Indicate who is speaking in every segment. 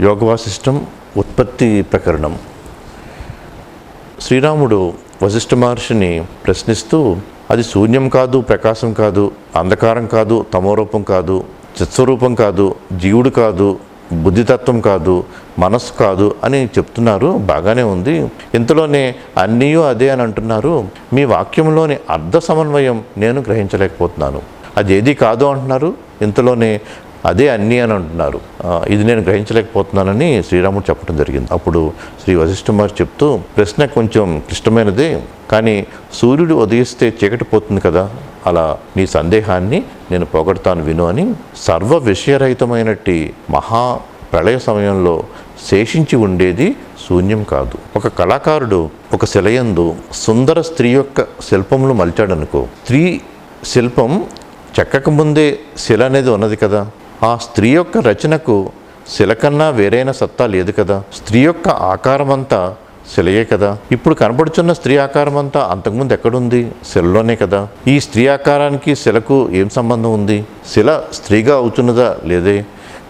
Speaker 1: యోగవాసిష్టం ఉత్పత్తి ప్రకరణం. శ్రీరాముడు వశిష్ఠ మహర్షిని ప్రశ్నిస్తూ అది శూన్యం కాదు ప్రకాశం కాదు అంధకారం కాదు తమోరూపం కాదు చిత్స్వరూపం కాదు జీవుడు కాదు బుద్ధితత్వం కాదు మనస్సు కాదు అని చెప్తున్నారు. బాగానే ఉంది. ఇంతలోనే అన్నీ అదే అని అంటున్నారు. మీ వాక్యంలోని అర్ధ సమన్వయం నేను గ్రహించలేకపోతున్నాను. అది ఏది కాదు అంటున్నారు. ఇంతలోనే అదే అన్నీ అని అంటున్నారు. ఇది నేను గ్రహించలేకపోతున్నానని శ్రీరాముడు చెప్పడం జరిగింది. అప్పుడు శ్రీ వశిష్ఠ మహర్షి చెప్తూ ప్రశ్న కొంచెం క్లిష్టమైనదే కానీ సూర్యుడు ఉదయిస్తే చీకటి పోతుంది కదా అలా నీ సందేహాన్ని నేను పోగొడతాను విను అని సర్వ విషయరహితమైనట్టి మహా ప్రళయ సమయంలో శేషించి ఉండేది శూన్యం కాదు. ఒక కళాకారుడు ఒక శిలయందు సుందర స్త్రీ యొక్క శిల్పములు మలిచాడనుకో స్త్రీ శిల్పం చెక్కక ముందే శిల అనేది ఉన్నది కదా. ఆ స్త్రీ యొక్క రచనకు శిలకన్నా వేరైన సత్తా లేదు కదా. స్త్రీ యొక్క ఆకారం అంతా శిలయే కదా. ఇప్పుడు కనపడుచున్న స్త్రీ ఆకారం అంతా అంతకుముందు ఎక్కడుంది? శిలలోనే కదా. ఈ స్త్రీ ఆకారానికి శిలకు ఏం సంబంధం ఉంది? శిల స్త్రీగా అవుతున్నదా లేదే?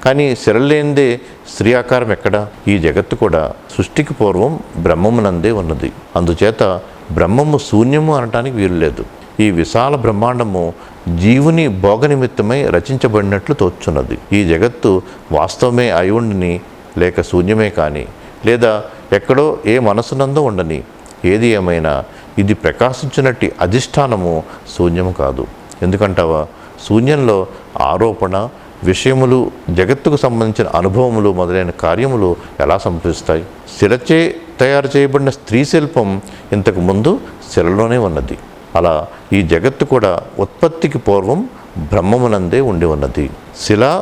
Speaker 1: కానీ శిల లేనిదే స్త్రీ ఆకారం ఎక్కడ? ఈ జగత్తు కూడా సృష్టికి పూర్వం బ్రహ్మమునందే ఉన్నది. అందుచేత బ్రహ్మము శూన్యము అనటానికి వీలు లేదు. ఈ విశాల బ్రహ్మాండము జీవుని భోగ నిమిత్తమై రచించబడినట్లు తోచున్నది. ఈ జగత్తు వాస్తవమే అయుండిని లేక శూన్యమే కానీ లేదా ఎక్కడో ఏ మనసునందో ఉండని ఏది ఏమైనా ఇది ప్రకాశించినట్టు అధిష్టానము శూన్యము కాదు. ఎందుకంటావా? శూన్యంలో ఆరోపణ విషయములు జగత్తుకు సంబంధించిన అనుభవములు మొదలైన కార్యములు ఎలా సంభవిస్తాయి? శిలచే తయారు చేయబడిన స్త్రీ శిల్పం ఇంతకు ముందు శిలలోనే ఉన్నది. అలా ఈ జగత్తు కూడా ఉత్పత్తికి పూర్వం బ్రహ్మమునందే ఉండి ఉన్నది. శిలా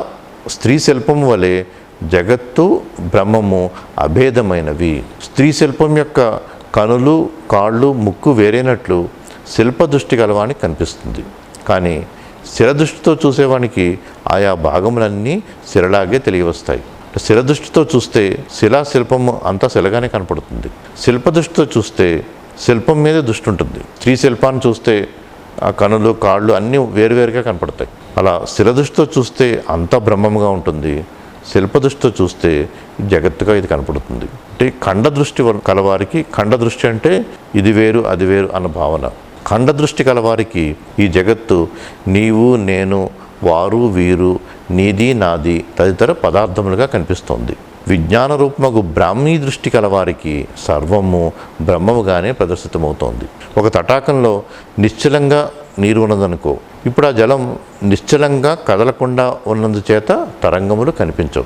Speaker 1: స్త్రీ శిల్పం వలె జగత్తు బ్రహ్మము అభేదమైనవి. స్త్రీ శిల్పం యొక్క కనులు కాళ్ళు ముక్కు వేరేనట్లు శిల్ప దృష్టి గలవానికి కనిపిస్తుంది. కానీ శిరదృష్టితో చూసేవానికి ఆయా భాగములన్నీ శిరలాగే తెలియవస్తాయి. శిరదృష్టితో చూస్తే శిలా శిల్పము అంతా శిలగానే కనపడుతుంది. శిల్ప దృష్టితో చూస్తే శిల్పం మీద దృష్టి ఉంటుంది. స్త్రీ శిల్పాన్ని చూస్తే ఆ కనులు కాళ్ళు అన్నీ వేరువేరుగా కనపడతాయి. అలా శిలదృష్టితో చూస్తే అంతా బ్రహ్మంగా ఉంటుంది. శిల్ప దృష్టితో చూస్తే జగత్తుగా ఇది కనపడుతుంది. అంటే ఖండ దృష్టి కలవారికి ఖండ దృష్టి అంటే ఇది వేరు అది వేరు అన్న భావన. ఖండ దృష్టి కలవారికి ఈ జగత్తు నీవు నేను వారు వీరు నీది నాది తదితర పదార్థములుగా కనిపిస్తోంది. విజ్ఞాన రూపమగు బ్రాహ్మీ దృష్టి కలవారికి సర్వము బ్రహ్మముగానే ప్రదర్శితమవుతోంది. ఒక తటాకంలో నిశ్చలంగా నీరు ఉన్నదనుకో ఇప్పుడు ఆ జలం నిశ్చలంగా కదలకుండా ఉన్నందుచేత తరంగములు కనిపించవు.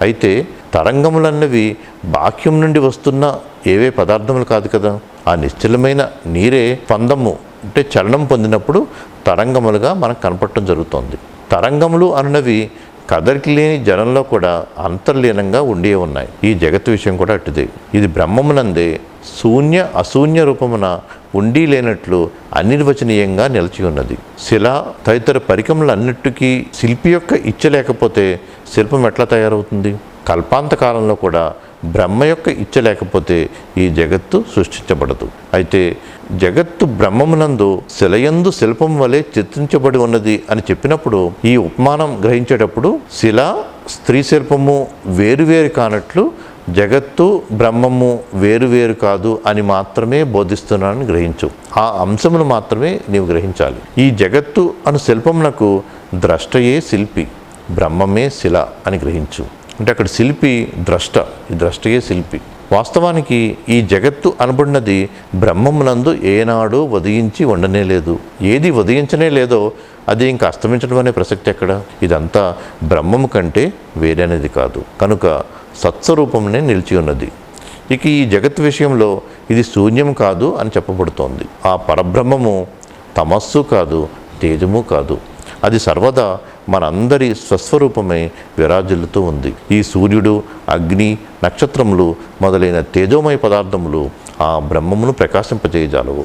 Speaker 1: అయితే తరంగములన్నవి బాక్యం నుండి వస్తున్న ఏవే పదార్థములు కాదు కదా? ఆ నిశ్చలమైన నీరే పందము అంటే చలనం పొందినప్పుడు తరంగములుగా మనకు కనపడటం జరుగుతోంది. తరంగములు అన్నవి కదరికి లేని జనంలో కూడా అంతర్లీనంగా ఉండే ఉన్నాయి. ఈ జగత్ విషయం కూడా అటుదే. ఇది బ్రహ్మమునందే శూన్య అశూన్య రూపమున ఉండి లేనట్లు అనిర్వచనీయంగా నిలిచి ఉన్నది. శిల తదితర పరికములన్నిటికీ శిల్పి యొక్క ఇచ్చ లేకపోతే శిల్పం ఎట్లా తయారవుతుంది? కల్పాంత కాలంలో కూడా బ్రహ్మ యొక్క ఇచ్చ లేకపోతే ఈ జగత్తు సృష్టించబడదు. అయితే జగత్తు బ్రహ్మమునందు శిలయందు శిల్పం వలె చిత్రించబడి ఉన్నది అని చెప్పినప్పుడు ఈ ఉపమానం గ్రహించేటప్పుడు శిల స్త్రీ శిల్పము వేరువేరు కానట్లు జగత్తు బ్రహ్మము వేరువేరు కాదు అని మాత్రమే బోధిస్తున్నానని గ్రహించు. ఆ అంశమును మాత్రమే నీవు గ్రహించాలి. ఈ జగత్తు అను శిల్పమునకు ద్రష్టయే శిల్పి బ్రహ్మమే శిల అని గ్రహించు. అంటే అక్కడ శిల్పి ద్రష్ట ఈ ద్రష్టయే శిల్పి. వాస్తవానికి ఈ జగత్తు అనబడినది బ్రహ్మమునందు ఏనాడు ఉదయించి ఉండనే లేదు. ఏది ఉదయించనే లేదో అది ఇంకా అస్తమించడం అనే ప్రసక్తి ఎక్కడ? ఇదంతా బ్రహ్మము కంటే వేరైనది కాదు. కనుక సత్స్వరూపంనే నిలిచి ఉన్నది. ఇక ఈ జగత్ విషయంలో ఇది శూన్యం కాదు అని చెప్పబడుతోంది. ఆ పరబ్రహ్మము తమస్సు కాదు తేజము కాదు. అది సర్వదా మనందరి స్వస్వరూపమై విరాజిల్లుతూ ఉంది. ఈ సూర్యుడు అగ్ని నక్షత్రములు మొదలైన తేజోమయ పదార్థములు ఆ బ్రహ్మమును ప్రకాశింపజేయజాలవు.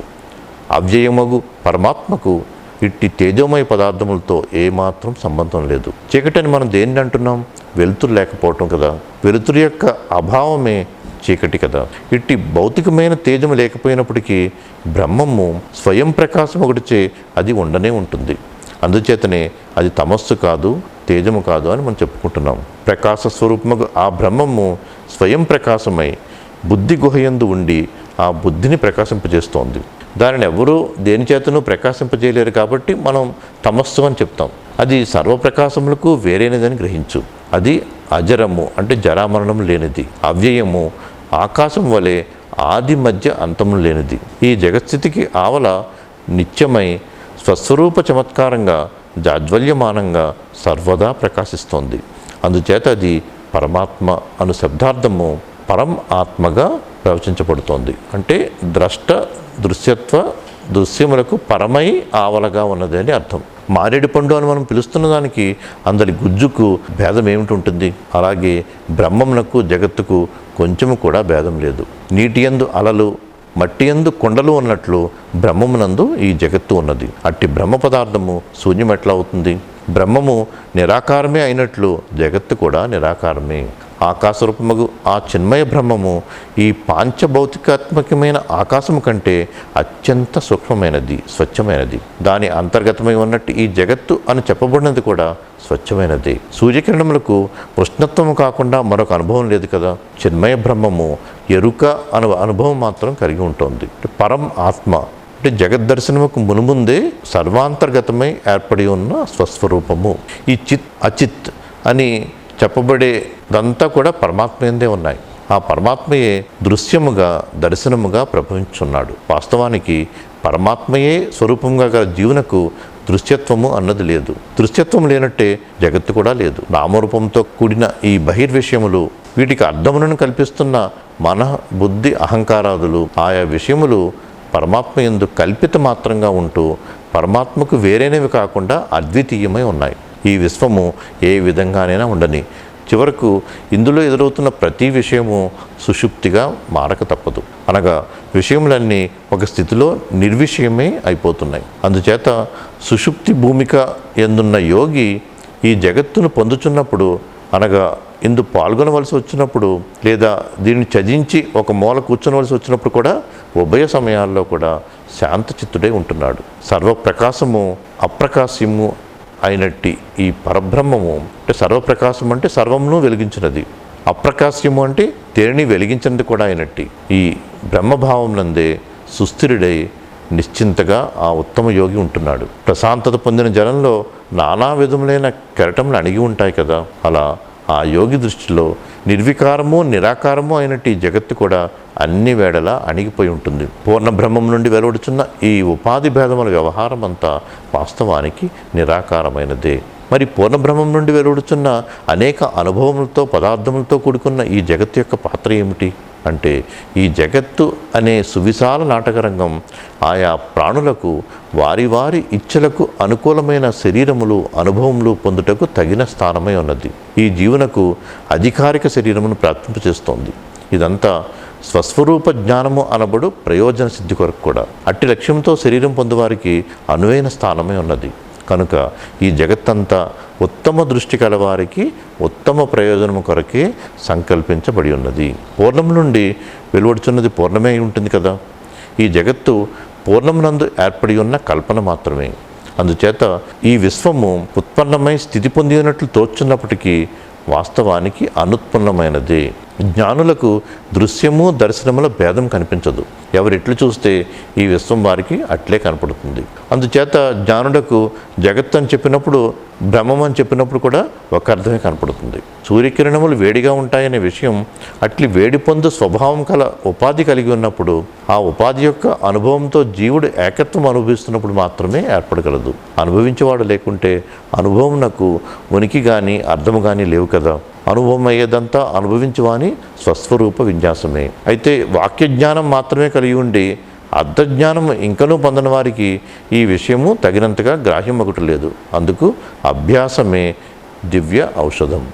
Speaker 1: అవ్యయమగు పరమాత్మకు ఇట్టి తేజోమయ పదార్థములతో ఏమాత్రం సంబంధం లేదు. చీకటిని మనం దేన్ని అంటున్నాం? వెలుతురు లేకపోవటం కదా. వెలుతురు యొక్క అభావమే చీకటి కదా. ఇట్టి భౌతికమైన తేజము లేకపోయినప్పటికీ బ్రహ్మము స్వయం ప్రకాశం ఒకటిచే అది ఉండనే ఉంటుంది. అందుచేతనే అది తమస్సు కాదు తేజము కాదు అని మనం చెప్పుకుంటున్నాం. ప్రకాశ స్వరూపము ఆ బ్రహ్మము స్వయం ప్రకాశమై బుద్ధి గుహయందు ఉండి ఆ బుద్ధిని ప్రకాశింపజేస్తోంది. దానిని ఎవరూ దేని చేతను ప్రకాశింపజేయలేరు కాబట్టి మనం తమస్సు అని చెప్తాం. అది సర్వప్రకాశములకు వేరైనదని గ్రహించు. అది అజరము అంటే జరామరణం లేనిది. అవ్యయము ఆకాశం వలె ఆది మధ్య అంతము లేనిది. ఈ జగత్స్థితికి ఆవల నిత్యమై స్వస్వరూప చమత్కారంగా జాజ్వల్యమానంగా సర్వదా ప్రకాశిస్తోంది. అందుచేత అది పరమాత్మ అను శబ్దార్థము పరం ఆత్మగా ప్రవచించబడుతోంది. అంటే ద్రష్ట దృశ్యత్వ దృశ్యములకు పరమై ఆవలగా ఉన్నది అని అర్థం. మారేడు పండు అని మనం పిలుస్తున్న దానికి అందరి గుజ్జుకు భేదం ఏమిటి ఉంటుంది అలాగే బ్రహ్మమునకు జగత్తుకు కొంచెము కూడా భేదం లేదు. నీటి యందు అలలు మట్టి యందు కొండలు ఉన్నట్లు బ్రహ్మమునందు ఈ జగత్తు ఉన్నది. అట్టి బ్రహ్మ పదార్థము శూన్యం ఎట్లా అవుతుంది? బ్రహ్మము నిరాకారమే అయినట్లు జగత్తు కూడా నిరాకారమే. ఆకాశరూపముగు ఆ చిన్మయ బ్రహ్మము ఈ పాంచభౌతికాత్మకమైన ఆకాశము కంటే అత్యంత సూక్ష్మమైనది స్వచ్ఛమైనది. దాని అంతర్గతమై ఉన్నట్టు ఈ జగత్తు అని చెప్పబడినది కూడా స్వచ్ఛమైనది. సూర్యకిరణములకు ఉష్ణత్వము కాకుండా మరొక అనుభవం లేదు కదా? చిన్మయ బ్రహ్మము ఎరుక అను అనుభవం మాత్రం కలిగి ఉంటుంది. పరం ఆత్మ. అంటే జగద్దర్శనముకు మునుముందే సర్వాంతర్గతమై ఏర్పడి ఉన్న స్వస్వరూపము. ఈ చిత్ అచిత్ అని చెప్పబడే ఇదంతా కూడా పరమాత్మయందే ఉన్నాయి. ఆ పరమాత్మయే దృశ్యముగా దర్శనముగా ప్రభవించున్నాడు వాస్తవానికి పరమాత్మయే స్వరూపంగా గల జీవునకు దృశ్యత్వము అన్నది లేదు. దృశ్యత్వం లేనట్టే జగత్తు కూడా లేదు. నామరూపంతో కూడిన ఈ బహిర్విషయములు వీటికి అర్థములను కల్పిస్తున్న మన బుద్ధి అహంకారాదులు ఆయా విషయములు పరమాత్మ ఎందు కల్పిత మాత్రంగా ఉంటూ పరమాత్మకు వేరైనవి కాకుండా అద్వితీయమై ఉన్నాయి. ఈ విశ్వము ఏ విధంగానైనా ఉండని చివరకు ఇందులో ఎదురవుతున్న ప్రతి విషయము సుషుప్తిగా మారక తప్పదు. అనగా విషయములన్నీ ఒక స్థితిలో నిర్విషయమే అయిపోతున్నాయి. అందుచేత సుషుప్తి భూమిక ఎందున్న యోగి ఈ జగత్తును పొందుచున్నప్పుడు అనగా ఇందు పాల్గొనవలసి వచ్చినప్పుడు లేదా దీన్ని చదించి ఒక మూల కూర్చోవలసి వచ్చినప్పుడు కూడా ఉభయ సమయాల్లో కూడా శాంతచిత్తుడై ఉంటున్నాడు. సర్వప్రకాశము అప్రకాశ్యము అయినట్టి ఈ పరబ్రహ్మము అంటే సర్వప్రకాశం అంటే సర్వమును వెలిగించినది. అప్రకాశ్యము అంటే దేనిని వెలిగించినది కూడా అయినట్టి. ఈ బ్రహ్మభావం నందే సుస్థిరుడై నిశ్చింతగా ఆ ఉత్తమ యోగి ఉంటున్నాడు. ప్రశాంతత పొందిన జనంలో నానా విధములైన కెరటములు అణిగి ఉంటాయి కదా. అలా ఆ యోగి దృష్టిలో నిర్వికారము నిరాకారము అయినట్టు ఈ జగత్తు కూడా అన్ని వేళలా అణిగిపోయి ఉంటుంది. పూర్ణ బ్రహ్మం నుండి వెలువడుచున్న ఈ ఉపాధి భేదముల వ్యవహారం అంతా వాస్తవానికి నిరాకారమైనదే. మరి పూర్ణబ్రహ్మం నుండి వెలువడుచున్న అనేక అనుభవములతో పదార్థములతో కూడుకున్న ఈ జగత్తు యొక్క పాత్ర ఏమిటి? అంటే ఈ జగత్తు అనే సువిశాల నాటకరంగం ఆయా ప్రాణులకు వారి వారి ఇచ్చలకు అనుకూలమైన శరీరములు అనుభవములు పొందుటకు తగిన స్థానమై ఉన్నది. ఈ జీవునకు అధికారిక శరీరమును ప్రాప్తింపచేస్తోంది. ఇదంతా స్వస్వరూప జ్ఞానము అనబడు ప్రయోజన సిద్ధి కొరకు కూడా. అట్టి లక్ష్యంతో శరీరం పొందువారికి అనువైన స్థానమై ఉన్నది. కనుక ఈ జగత్తంతా ఉత్తమ దృష్టి కలవారికి ఉత్తమ ప్రయోజనము కొరకే సంకల్పించబడి ఉన్నది. పూర్ణం నుండి వెలువడుచున్నది పూర్ణమే ఉంటుంది కదా? ఈ జగత్తు పూర్ణమునందు ఏర్పడి ఉన్న కల్పన మాత్రమే. అందుచేత ఈ విశ్వము ఉత్పన్నమై స్థితి పొందినట్లు తోచున్నప్పటికీ వాస్తవానికి అనుత్పన్నమైనది. జ్ఞానులకు దృశ్యము దర్శనముల భేదం కనిపించదు. ఎవరెట్లు చూస్తే ఈ విశ్వం వారికి అట్లే కనపడుతుంది. అందుచేత జ్ఞానులకు జగత్ అని చెప్పినప్పుడు బ్రహ్మం అని చెప్పినప్పుడు కూడా ఒక అర్థమే కనపడుతుంది. సూర్యకిరణములు వేడిగా ఉంటాయనే విషయం అట్లి వేడి పొందు స్వభావం కల ఉపాధి కలిగి ఉన్నప్పుడు ఆ ఉపాధి యొక్క అనుభవంతో జీవుడు ఏకత్వం అనుభవిస్తున్నప్పుడు మాత్రమే ఏర్పడగలదు. అనుభవించేవాడు లేకుంటే అనుభవం నాకు ఉనికి కానీ అర్థము కానీ లేవు కదా. అనుభవం అయ్యేదంతా అనుభవించవాని స్వస్వరూప విన్యాసమే. అయితే వాక్య జ్ఞానం మాత్రమే కలిగి ఉండి అర్థజ్ఞానం ఇంకనూ పొందని వారికి ఈ విషయము తగినంతగా గ్రాహ్యం ఒకటి లేదు. అందుకు అభ్యాసమే దివ్య ఔషధం.